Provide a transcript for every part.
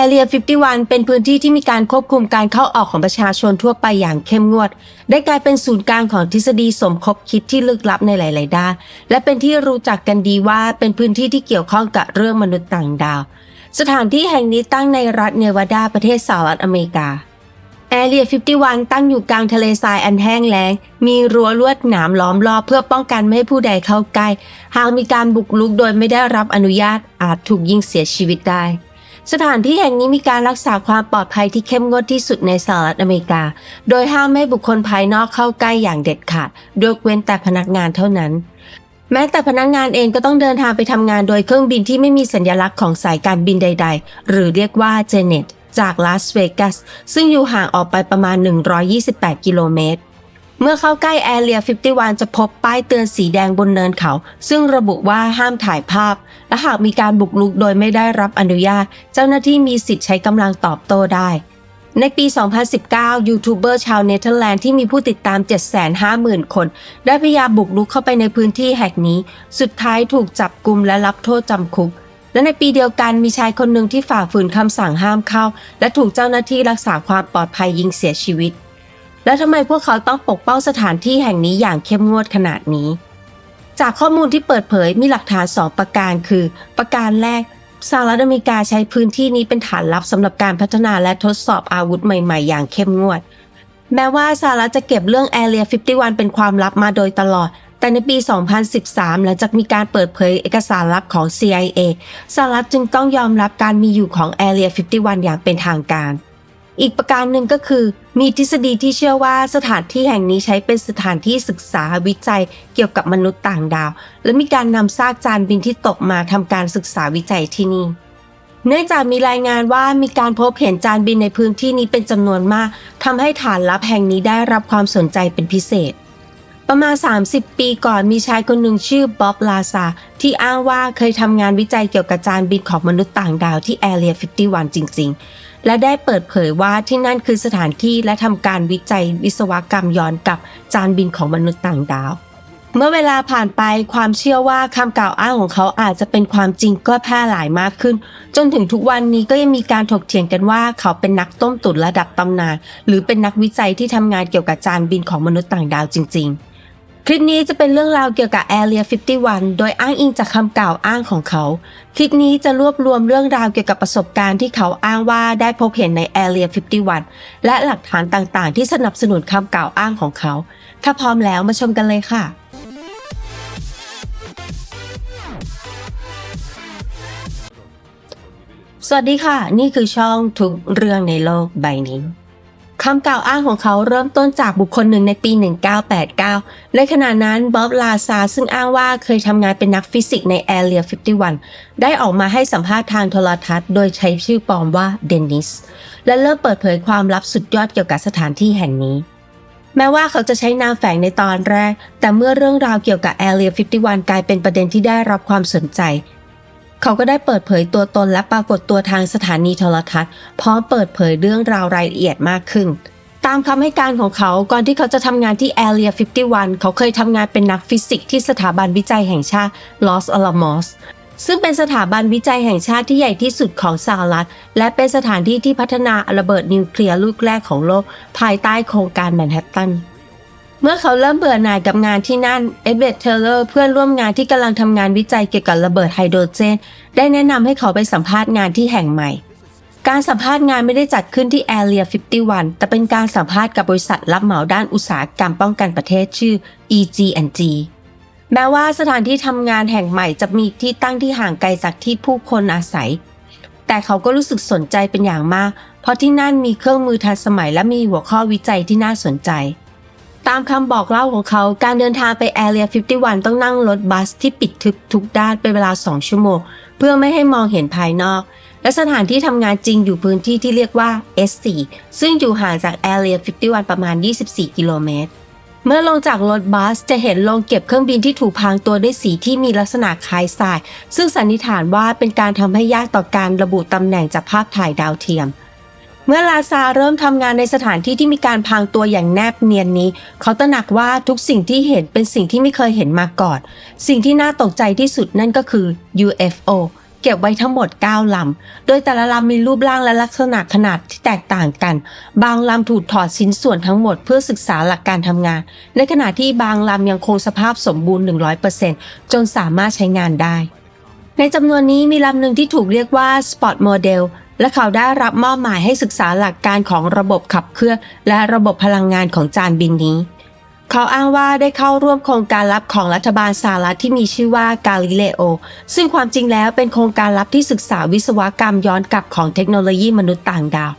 Area 51 เป็นพื้นที่ที่มีการควบคุมการเข้าออกของประชาชนทั่วไปอย่างเข้มงวด ได้กลายเป็นศูนย์กลางของทฤษฎีสมคบคิดที่ลึกลับในหลาย ๆ ด้าน และเป็นที่รู้จักกันดีว่าเป็นพื้นที่ที่เกี่ยวข้องกับเรื่องมนุษย์ต่างดาว สถานที่แห่งนี้ตั้งในรัฐเนวาดาประเทศสหรัฐอเมริกาแอเรีย51 ตั้งอยู่กลางทะเลทรายอันแห้งแล้ง มีรั้วลวดหนามล้อมรอบเพื่อป้องกันไม่ให้ผู้ใดเข้าใกล้ หากมีการบุกรุกโดยไม่ได้รับอนุญาตอาจถูกยิงเสียชีวิตได้ สถานที่แห่งนี้มีการรักษาความปลอดภัยที่เข้มงวดที่สุดในสหรัฐอเมริกา โดยห้ามไม่ให้บุคคลภายนอกเข้าใกล้อย่างเด็ดขาดยกเว้นแต่พนักงานเท่านั้น แม้แต่พนักงานเองก็ต้องเดินทางไปทำงานโดยเครื่องบินที่ไม่มีสัญลักษณ์ของสายการบินใด ๆ หรือเรียกว่าเจเน็ตจากลาสเวกัสซึ่งอยู่ห่างออกไปประมาณ 128 กิโลเมตร เมื่อเข้าใกล้แอเรีย 51 จะพบป้ายเตือนสีแดงบนเนินเขา ซึ่งระบุว่าห้ามถ่ายภาพ และหากมีการบุกรุกโดยไม่ได้รับอนุญาต เจ้าหน้าที่มีสิทธิ์ใช้กำลังตอบโต้ได้ ในปี 2019 ยูทูบเบอร์ชาวเนเธอร์แลนด์ที่มีผู้ติดตาม 750,000 คน ได้พยายามบุกรุกเข้าไปในพื้นที่แห่งนี้ สุดท้ายถูกจับกลุมและรับโทษจำคุกและในปีเดียวกันมีชายคนหนึ่งที่ฝ่าฝืนคำสั่งห้ามเข้า และถูกเจ้าหน้าที่รักษาความปลอดภัยยิงเสียชีวิต แล้วทำไมพวกเขาต้องปกป้องสถานที่แห่งนี้อย่างเข้มงวดขนาดนี้ จากข้อมูลที่เปิดเผยมีหลักฐานสองประการคือ ประการแรกสหรัฐอเมริกาใช้พื้นที่นี้เป็นฐานลับสำหรับการพัฒนาและทดสอบอาวุธใหม่ ๆ อย่างเข้มงวด แม้ว่าสหรัฐจะเก็บเรื่อง Area 51 เป็นความลับมาโดยตลอด แต่ในปี 2013 หลังจากมีการเปิดเผยเอกสารลับของ CIA สหรัฐจึงต้องยอมรับการมีอยู่ของ Area 51 อย่างเป็นทางการ อีกประการหนึ่งก็คือ มีทฤษฎีที่เชื่อว่าสถานที่แห่งนี้ใช้เป็นสถานที่ศึกษาวิจัยเกี่ยวกับมนุษย์ต่างดาว และมีการนำซากจานบินที่ตกมาทำการศึกษาวิจัยที่นี่เนื่องจากมีรายงานว่ามีการพบเห็นจานบินในพื้นที่นี้เป็นจำนวนมากทำให้ฐานลับแห่งนี้ได้รับความสนใจเป็นพิเศษ ประมาณ 30 ปีก่อนมีชายคนหนึ่งชื่อบ๊อบลาซาที่อ้างว่าเคยทำงานวิจัยเกี่ยวกับจานบินของมนุษย์ต่างดาวที่ Area 51 จริง ๆ และได้เปิดเผยว่าที่นั่นคือสถานที่และทำการวิจัยวิศวกรรมย้อนกับจานบินของมนุษย์ต่างดาว เมื่อเวลาผ่านไปความเชื่อว่าคำกล่าวอ้างของเขาอาจจะเป็นความจริงก็แพร่หลายมากขึ้น จนถึงทุกวันนี้ก็ยังมีการถกเถียงกันว่าเขาเป็นนักต้มตุ๋นระดับตำนาน หรือเป็นนักวิจัยที่ทำงานเกี่ยวกับจานบินของมนุษย์ต่างดาวจริง ๆ คลิปนี้จะเป็นเรื่องราวเกี่ยวกับ Area 51 โดยอ้างอิงจากคำกล่าวอ้างของเขา คลิปนี้จะรวบรวมเรื่องราวเกี่ยวกับประสบการณ์ที่เขาอ้างว่าได้พบเห็นใน Area 51 และหลักฐานต่างๆ ที่สนับสนุนคำกล่าวอ้างของเขา ถ้าพร้อมแล้วมาชมกันเลยค่ะ สวัสดีค่ะ นี่คือช่องทุกเรื่องในโลกใบนี้ คำกล่าวอ้างของเขาเริ่มต้นจากบุคคลหนึ่งในปี 1989 ในขณะนั้นบ๊อบลาซาซึ่งอ้างว่าเคยทำงานเป็นนักฟิสิกส์ใน Area 51 ได้ออกมาให้สัมภาษณ์ทางโทรทัศน์ โดยใช้ชื่อปลอมว่าเดนนิส และเริ่มเปิดเผยความลับสุดยอดเกี่ยวกับสถานที่แห่งนี้ แม้ว่าเขาจะใช้นามแฝงในตอนแรก แต่เมื่อเรื่องราวเกี่ยวกับ Area 51 กลายเป็นประเด็นที่ได้รับความสนใจ เขาก็ได้เปิดเผยตัวตนและปรากฏตัวทางสถานีโทรทัศน์พร้อมเปิดเผยเรื่องราวรายละเอียดมากขึ้น ตามคำให้การของเขาก่อนที่เขาจะทำงานที่ Area 51 เขาเคยทำงานเป็นนักฟิสิกส์ที่สถาบันวิจัยแห่งชาติ Los Alamos ซึ่งเป็นสถาบันวิจัยแห่งชาติที่ใหญ่ที่สุดของสหรัฐ และเป็นสถานที่ที่พัฒนาระเบิดนิวเคลียร์ลูกแรกของโลก ภายใต้โครงการแมนฮัตตัน เมื่อเขาเริ่มเบื่อหน่ายกับงานที่นั่น เอ็ดเวิร์ดเทเลอร์เพื่อนร่วมงานที่กำลังทำงานวิจัยเกี่ยวกับระเบิดไฮโดรเจน ได้แนะนำให้เขาไปสัมภาษณ์งานที่แห่งใหม่ การสัมภาษณ์งานไม่ได้จัดขึ้นที่ Area 51 แต่เป็นการสัมภาษณ์กับบริษัทรับเหมาด้านอุตสาหกรรมป้องกันประเทศชื่อ EG&G แม้ว่าสถานที่ทำงานแห่งใหม่จะมีที่ตั้งที่ห่างไกลจากที่ผู้คนอาศัย แต่เขาก็รู้สึกสนใจเป็นอย่างมาก เพราะที่นั่นมีเครื่องมือทันสมัยและมีหัวข้อวิจัยที่น่าสนใจ ตามคำบอกเล่าของเขาการเดินทางไป Area 51 ต้องนั่งรถบัสที่ปิดทึบทุกด้านเป็นเวลา 2 ชั่วโมง เพื่อไม่ให้มองเห็นภายนอก และสถานที่ทำงานจริงอยู่พื้นที่ที่เรียกว่า S4 ซึ่งอยู่ห่างจาก Area 51 ประมาณ 24 กิโลเมตร เมื่อลงจากรถบัสจะเห็นโรงเก็บเครื่องบินที่ถูกพรางตัวด้วยสีที่มีลักษณะคล้ายทราย ซึ่งสันนิษฐานว่าเป็นการทำให้ยากต่อการระบุตำแหน่งจากภาพถ่ายดาวเทียม เมื่อลาซาเริ่มทำงานในสถานที่ที่มีการพรางตัวอย่างแนบเนียนนี้ เขาตระหนักว่าทุกสิ่งที่เห็นเป็นสิ่งที่ไม่เคยเห็นมาก่อน สิ่งที่น่าตกใจที่สุดนั่นก็คือ UFO เก็บไว้ทั้งหมด 9 ลำ โดยแต่ละลำมีรูปร่างและลักษณะขนาดที่แตกต่างกัน บางลำถูกถอดชิ้นส่วนทั้งหมดเพื่อศึกษาหลักการทำงาน ในขณะที่บางลำยังคงสภาพสมบูรณ์ 100%จนสามารถใช้งานได้ ในจำนวนนี้มีลำหนึ่งที่ถูกเรียกว่า Spot Model และเขาได้รับมอบหมายให้ศึกษาหลักการของระบบขับเคลื่อนและระบบพลังงานของจานบินนี้ เขาอ้างว่าได้เข้าร่วมโครงการลับของรัฐบาลสหรัฐที่มีชื่อว่ากาลิเลโอ ซึ่งความจริงแล้วเป็นโครงการลับที่ศึกษาวิศวกรรมย้อนกลับของเทคโนโลยีมนุษย์ต่างดาว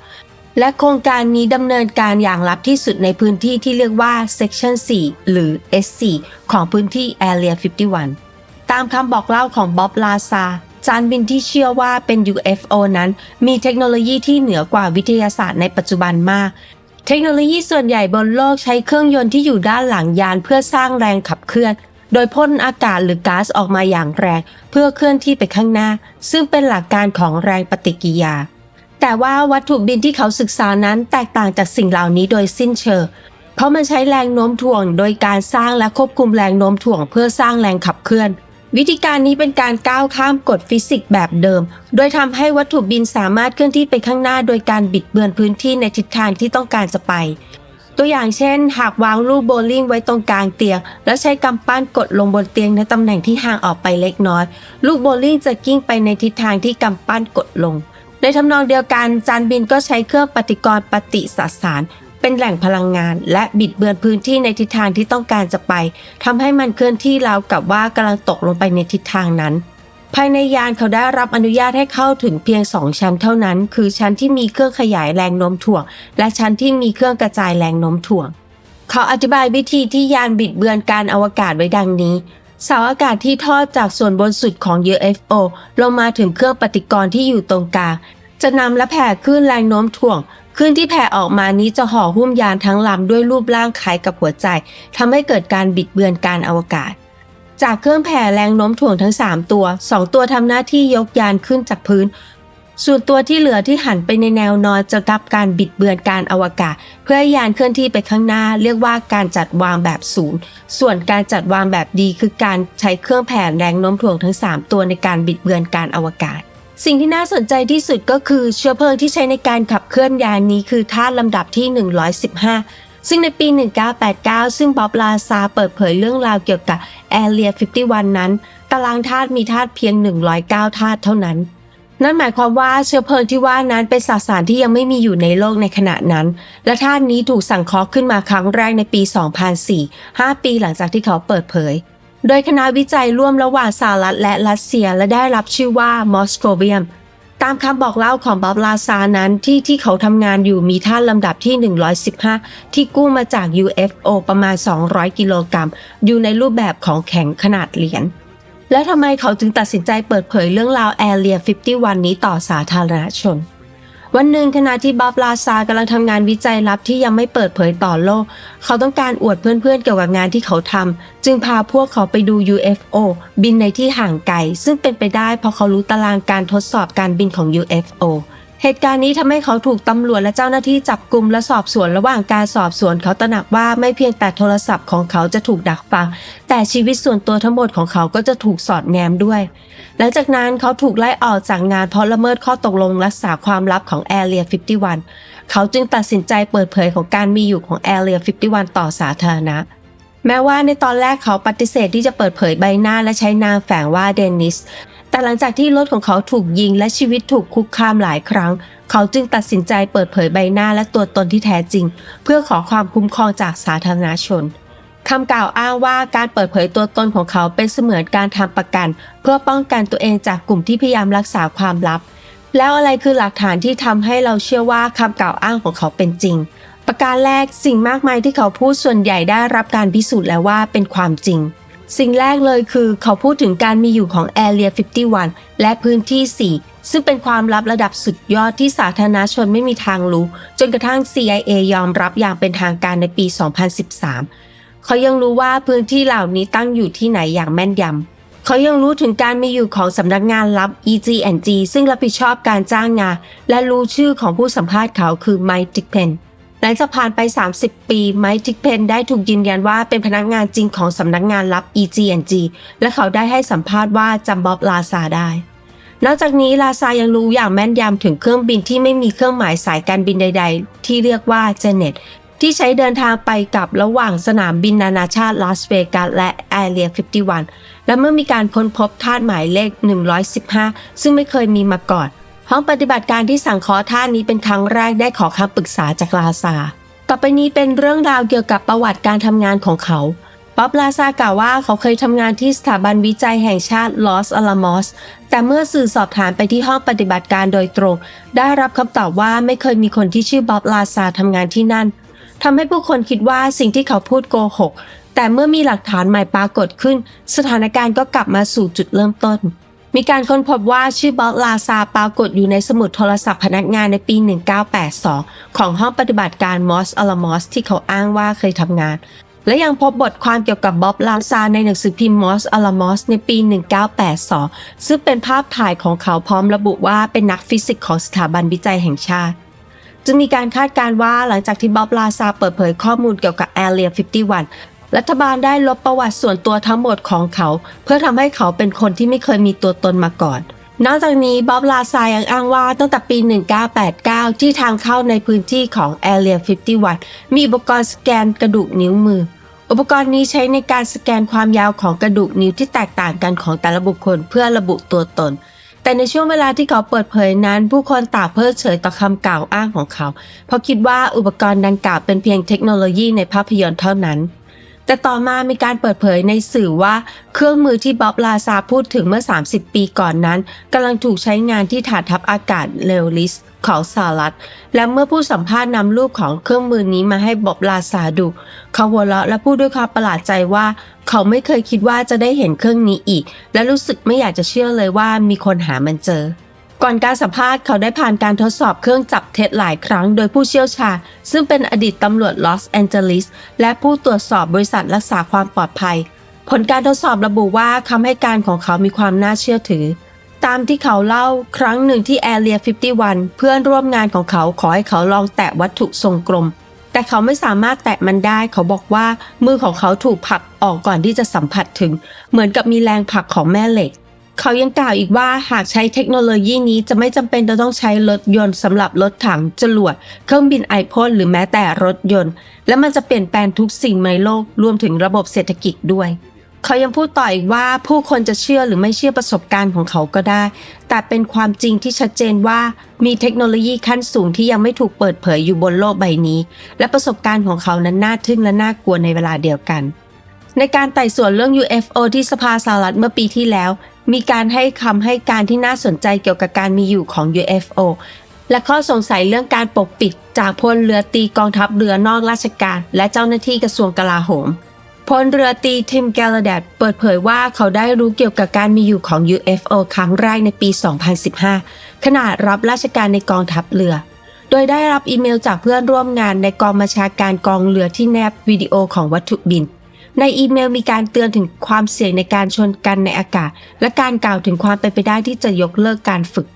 และโครงการนี้ดำเนินการอย่างลับที่สุดในพื้นที่ที่เรียกว่า Section 4 หรือ S4 ของพื้นที่ Area 51 ตามคำบอกเล่าของบ๊อบลาซา จานบินที่เชื่อว่าเป็น UFO นั้น มีเทคโนโลยีที่เหนือกว่าวิทยาศาสตร์ในปัจจุบันมาก เทคโนโลยีส่วนใหญ่บนโลกใช้เครื่องยนต์ที่อยู่ด้านหลังยานเพื่อสร้างแรงขับเคลื่อน โดยพ่นอากาศหรือก๊าซออกมาอย่างแรง เพื่อเคลื่อนที่ไปข้างหน้า ซึ่งเป็นหลักการของแรงปฏิกิยา แต่ว่าวัตถุบินที่เขาศึกษานั้นแตกต่างจากสิ่งเหล่านี้โดยสิ้นเชิงเพราะมันใช้แรงโน้มถ่วง โดยการสร้างและควบคุมแรงโน้มถ่วง เพื่อสร้างแรงขับเคลื่อน วิธีการนี้เป็นการก้าวข้ามกฎฟิสิกส์แบบเดิม โดยทำให้วัตถุบินสามารถเคลื่อนที่ไปข้างหน้าโดยการบิดเบือนพื้นที่ในทิศทางที่ต้องการจะไป ตัวอย่างเช่น หากวางลูกโบลิ่งไว้ตรงกลางเตียง แล้วใช้กำปั้นกดลงบนเตียงในตำแหน่งที่ห่างออกไปเล็กน้อย ลูกโบลิ่งจะกิ้งไปในทิศทางที่กำปั้นกดลง ในทำนองเดียวกันจานบินก็ใช้เครื่องปฏิกรณ์ปฏิสสาร เป็นแหล่งพลังงาน และบิดเบือนพื้นที่ในทิศทางที่ต้องการจะไปทำให้มันเคลื่อนที่ราวกับว่ากำลังตกลงไปในทิศทางนั้น ภายในยานเขาได้รับอนุญาตให้เข้าถึงเพียง2ชั้นเท่านั้น คือชั้นที่มีเครื่องขยายแรงโน้มถ่วง และชั้นที่มีเครื่องกระจายแรงโน้มถ่วง เขาอธิบายวิธีที่ยานบิดเบือนการอวกาศไว้ดังนี้เสาอากาศที่ทอดจากส่วนบนสุดของ UFO ลงมาถึงเครื่องปฏิกรณ์ที่อยู่ตรงกลางจะนำและแผ่คลื่นแรงโน้มถ่วง คลื่นที่แผ่ออกมานี้จะห่อหุ้มยานทั้งลำด้วยรูปร่างคล้ายกับหัวใจทำให้เกิดการบิดเบือนการอวกาศ จากเครื่องแผ่แรงโน้มถ่วงทั้ง 3 ตัว 2 ตัวทำหน้าที่ยกยานขึ้นจากพื้น ส่วนตัวที่เหลือที่หันไปในแนวนอนจะรับการบิดเบือนการอวกาศ เพื่อให้ยานเคลื่อนที่ไปข้างหน้า เรียกว่าการจัดวางแบบศูนย์ส่วนการจัดวางแบบดีคือการใช้เครื่องแผ่แรงโน้มถ่วงทั้ง 3 ตัวในการบิดเบือนการอวกาศ สิ่งที่น่าสนใจที่สุดก็คือเชื้อเพลิงที่ใช้ในการขับเคลื่อนยานนี้คือธาตุลำดับที่ 115 ซึ่งในปี 1989 ซึ่งบ๊อบลาซาเปิดเผยเรื่องราวเกี่ยวกับ Area 51 นั้น ตารางธาตุมีธาตุเพียง 109ธาตุเท่านั้น นั่นหมายความว่าเชื้อเพลิงที่ว่านั้นเป็นสสารที่ยังไม่มีอยู่ในโลกในขณะนั้น และธาตุนี้ถูกสั่งเคราะห์ขึ้นมาครั้งแรกในปี 2004 5 ปีหลังจากที่เขาเปิดเผย โดยคณะวิจัยร่วมระหว่างสหรัฐและรัสเซียและได้รับชื่อว่ามอสโกเวียม ตามคำบอกเล่าของบ๊อบลาซานั้นที่ที่เขาทำงานอยู่มีธาลำดับที่ 115 ที่กู้มาจาก UFO ประมาณ 200 กิโลกรัม อยู่ในรูปแบบของแข็งขนาดเหรียญและทำไมเขาจึงตัดสินใจเปิดเผยเรื่องราว Area 51 นี้ต่อสาธารณชน วันหนึ่งขณะที่บับลาซากำลังทำงานวิจัยลับที่ยังไม่เปิดเผยต่อโลก เขาต้องการอวดเพื่อนๆเกี่ยวกับงานที่เขาทำจึงพาพวกเขาไปดู UFO บินในที่ห่างไกลซึ่งเป็นไปได้เพราะเขารู้ตารางการทดสอบการบินของ UFO เหตุการณ์นี้ทำให้เขาถูกตำรวจและเจ้าหน้าที่จับกลุ่มและสอบสวนระหว่างการสอบสวนเขาตระหนักว่าไม่เพียงแต่โทรศัพท์ของเขาจะถูกดักฟัง แต่ชีวิตส่วนตัวทั้งหมดของเขาก็จะถูกสอดแนมด้วย หลังจากนั้นเขาถูกไล่ออกจากงานเพราะละเมิดข้อตกลงรักษาความลับของ Area 51 เขาจึงตัดสินใจเปิดเผยของการมีอยู่ของ Area 51 ต่อสาธารณะแม้ว่าในตอนแรกเขาปฏิเสธที่จะเปิดเผยใบหน้าและใช้นามแฝงว่าเดนิส แต่หลังจากที่รถของเขาถูกยิงและชีวิตถูกคุกคามหลายครั้ง เขาจึงตัดสินใจเปิดเผยใบหน้าและตัวตนที่แท้จริง เพื่อขอความคุ้มครองจากสาธารณชนคำกล่าวอ้างว่าการเปิดเผยตัวตนของเขาเป็นเสมือนการทำประกัน เพื่อป้องกันตัวเองจากกลุ่มที่พยายามรักษาความลับ แล้วอะไรคือหลักฐานที่ทำให้เราเชื่อว่าคำกล่าวอ้างของเขาเป็นจริง ประการแรกสิ่งมากมายที่เขาพูดส่วนใหญ่ได้รับการพิสูจน์แล้วว่าเป็นความจริง สิ่งแรกเลยคือเขาพูดถึงการมีอยู่ของ Area 51 และพื้นที่ 4 ซึ่งเป็นความลับระดับสุดยอดที่สาธารณชนไม่มีทางรู้ จนกระทั่ง CIA ยอมรับอย่างเป็นทางการในปี 2013 เขายังรู้ว่าพื้นที่เหล่านี้ตั้งอยู่ที่ไหนอย่างแม่นยำ เขายังรู้ถึงการมีอยู่ของสำนักงานลับ EG&G ซึ่งรับผิดชอบการจ้างงาน และรู้ชื่อของผู้สัมภาษณ์เขาคือไมค์ติกเพน หลังจากผ่านไป 30 ปี ไมค์ติกเพนได้ถูกยืนยันว่าเป็นพนักงานจริงของสำนักงานลับ EG&G และเขาได้ให้สัมภาษณ์ว่าจำบ๊อบลาซาได้ นอกจากนี้ลาซายังรู้อย่างแม่นยำถึงเครื่องบินที่ไม่มีเครื่องหมายสายการบินใด ๆ ที่เรียกว่าเจเน็ตที่ใช้เดินทางไปกับระหว่างสนามบินนานาชาติลาสเวกัสและแอเรีย 51 และเมื่อมีการค้นพบธาตุหมายเลข 115 ซึ่งไม่เคยมีมาก่อน ห้องปฏิบัติการที่สั่งเคราะห์ธาตุนี้เป็นครั้งแรกได้ขอคำปรึกษาจากลาซา ต่อไปนี้เป็นเรื่องราวเกี่ยวกับประวัติการทำงานของเขา ป๊อบลาซากล่าวว่าเขาเคยทำงานที่สถาบันวิจัยแห่งชาติลอสอลามอส แต่เมื่อสื่อสอบถามไปที่ห้องปฏิบัติการโดยตรง ได้รับคำตอบว่าไม่เคยมีคนที่ชื่อบ๊อบลาซาทำงานที่นั่นทำให้ผู้คนคิดว่าสิ่งที่เขาพูดโกหก แต่เมื่อมีหลักฐานใหม่ปรากฏขึ้น สถานการณ์ก็กลับมาสู่จุดเริ่มต้น มีการค้นพบว่าชื่อบ๊อบลาซาปรากฏอยู่ในสมุดโทรศัพท์พนักงานในปี 1982 ของห้องปฏิบัติการมอสอลามอสที่เขาอ้างว่าเคยทำงาน และยังพบบทความเกี่ยวกับบ๊อบลาซาในหนังสือพิมพ์มอสอลามอสในปี 1982 ซึ่งเป็นภาพถ่ายของเขาพร้อมระบุว่าเป็นนักฟิสิกส์ของสถาบันวิจัยแห่งชาติจึงมีการคาดการณ์ว่าหลังจากที่บ๊อบลาซาเปิดเผยข้อมูลเกี่ยวกับแอเรีย51 รัฐบาลได้ลบประวัติส่วนตัวทั้งหมดของเขา เพื่อทำให้เขาเป็นคนที่ไม่เคยมีตัวตนมาก่อน นอกจากนี้บ๊อบลาซายังอ้างว่าตั้งแต่ปี 1989 ที่ทางเข้าในพื้นที่ของ Area 51 มีอุปกรณ์สแกนกระดูกนิ้วมือ อุปกรณ์นี้ใช้ในการสแกนความยาวของกระดูกนิ้วที่แตกต่างกันของแต่ละบุคคลเพื่อระบุตัวตนแต่ในช่วงเวลาที่เขาเปิดเผยนั้น ผู้คนต่างเพิกเฉยต่อคำกล่าวอ้างของเขา เพราะคิดว่าอุปกรณ์ดังกล่าวเป็นเพียงเทคโนโลยีในภาพยนตร์เท่านั้น แต่ต่อมามีการเปิดเผยในสื่อว่า เครื่องมือที่บ๊อบลาซาพูดถึงเมื่อ 30 ปีก่อนนั้นกำลังถูกใช้งานที่ฐานทัพอากาศเลวลิสของสหรัฐ และเมื่อผู้สัมภาษณ์นำรูปของเครื่องมือนี้มาให้บ๊อบลาซาดู เขาหัวเราะและพูดด้วยความประหลาดใจว่า เขาไม่เคยคิดว่าจะได้เห็นเครื่องนี้อีก และรู้สึกไม่อยากจะเชื่อเลยว่ามีคนหามันเจอ ก่อนการสัมภาษณ์เขาได้ผ่านการทดสอบเครื่องจับเท็จหลายครั้งโดยผู้เชี่ยวชาญ ซึ่งเป็นอดีตตำรวจลอสแอนเจลิสและผู้ตรวจสอบบริษัทรักษาความปลอดภัย ผลการทดสอบระบุว่าคำให้การของเขามีความน่าเชื่อถือ ตามที่เขาเล่าครั้งหนึ่งที่แอเรีย 51 เพื่อนร่วมงานของเขาขอให้เขาลองแตะวัตถุทรงกลม แต่เขาไม่สามารถแตะมันได้ เขาบอกว่ามือของเขาถูกผลักออกก่อนที่จะสัมผัสถึง เหมือนกับมีแรงผลักของแม่เหล็ก เขายังกล่าวอีกว่าหากใช้เทคโนโลยีนี้จะไม่จำเป็นจะต้องใช้รถยนต์สำหรับรถถังจรวดเครื่องบินไอพ่นหรือแม้แต่รถยนต์ และมันจะเปลี่ยนแปลงทุกสิ่งในโลกรวมถึงระบบเศรษฐกิจด้วยเขายังพูดต่ออีกว่าผู้คนจะเชื่อหรือไม่เชื่อประสบการณ์ของเขาก็ได้ แต่เป็นความจริงที่ชัดเจนว่ามีเทคโนโลยีขั้นสูงที่ยังไม่ถูกเปิดเผยอยู่บนโลกใบนี้ และประสบการณ์ของเขานั้นน่าทึ่งและน่ากลัวในเวลาเดียวกัน ในการไต่สวนเรื่อง UFO ที่สภาสหรัฐเมื่อปีที่แล้ว มีการให้คำให้การที่น่าสนใจเกี่ยวกับการมีอยู่ของ UFO และข้อสงสัยเรื่องการปกปิดจากพลเรือตีกองทัพเรือนอกราชการ และเจ้าหน้าที่กระทรวงกลาโหมพลเรือตีทิมแกลาแดดเปิดเผยว่าเขาได้รู้เกี่ยวกับการมีอยู่ของ UFO ครั้งแรกในปี 2015 ขณะรับราชการในกองทัพเรือ โดยได้รับอีเมลจากเพื่อนร่วมงานในกองบัญชาการกองเรือที่แนบวิดีโอของวัตถุบิน ในอีเมลมีการเตือนถึงความเสี่ยงในการชนกันในอากาศ และการกล่าวถึงความเป็นไปได้ที่จะยกเลิกการฝึก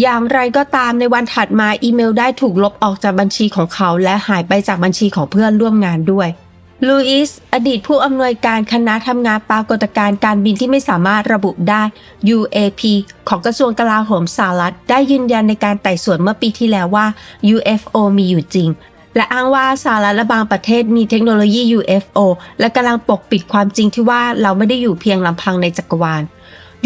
อย่างไรก็ตามในวันถัดมาอีเมลได้ถูกลบออกจากบัญชีของเขา และหายไปจากบัญชีของเพื่อนร่วมงานด้วยลูอิส อดีตผู้อำนวยการคณะทำงานปรากฏการณ์การบินที่ไม่สามารถระบุได้ UAP ของกระทรวงกลาโหมสหรัฐ ได้ยืนยันในการไต่สวนเมื่อปีที่แล้วว่า UFO มีอยู่จริง และอ้างว่าสหรัฐและบางประเทศมีเทคโนโลยี UFO และกำลังปกปิดความจริงที่ว่าเราไม่ได้อยู่เพียงลำพังในจักรวาล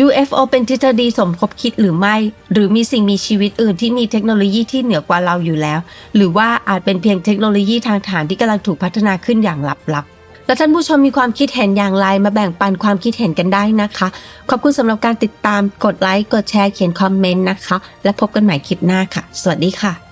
UFO เป็นทฤษฎีสมคบคิดหรือไม่ หรือมีสิ่งมีชีวิตอื่นที่มีเทคโนโลยีที่เหนือกว่าเราอยู่แล้ว หรือว่าอาจเป็นเพียงเทคโนโลยีทางฐานที่กำลังถูกพัฒนาขึ้นอย่างลับๆแล้วท่านผู้ชมมีความคิดเห็นอย่างไรมาแบ่งปันความคิดเห็นกันได้นะคะ ขอบคุณสำหรับการติดตามกดไลค์ กดแชร์เขียนคอมเมนต์นะคะ และพบกันใหม่คลิปหน้าค่ะ สวัสดีค่ะ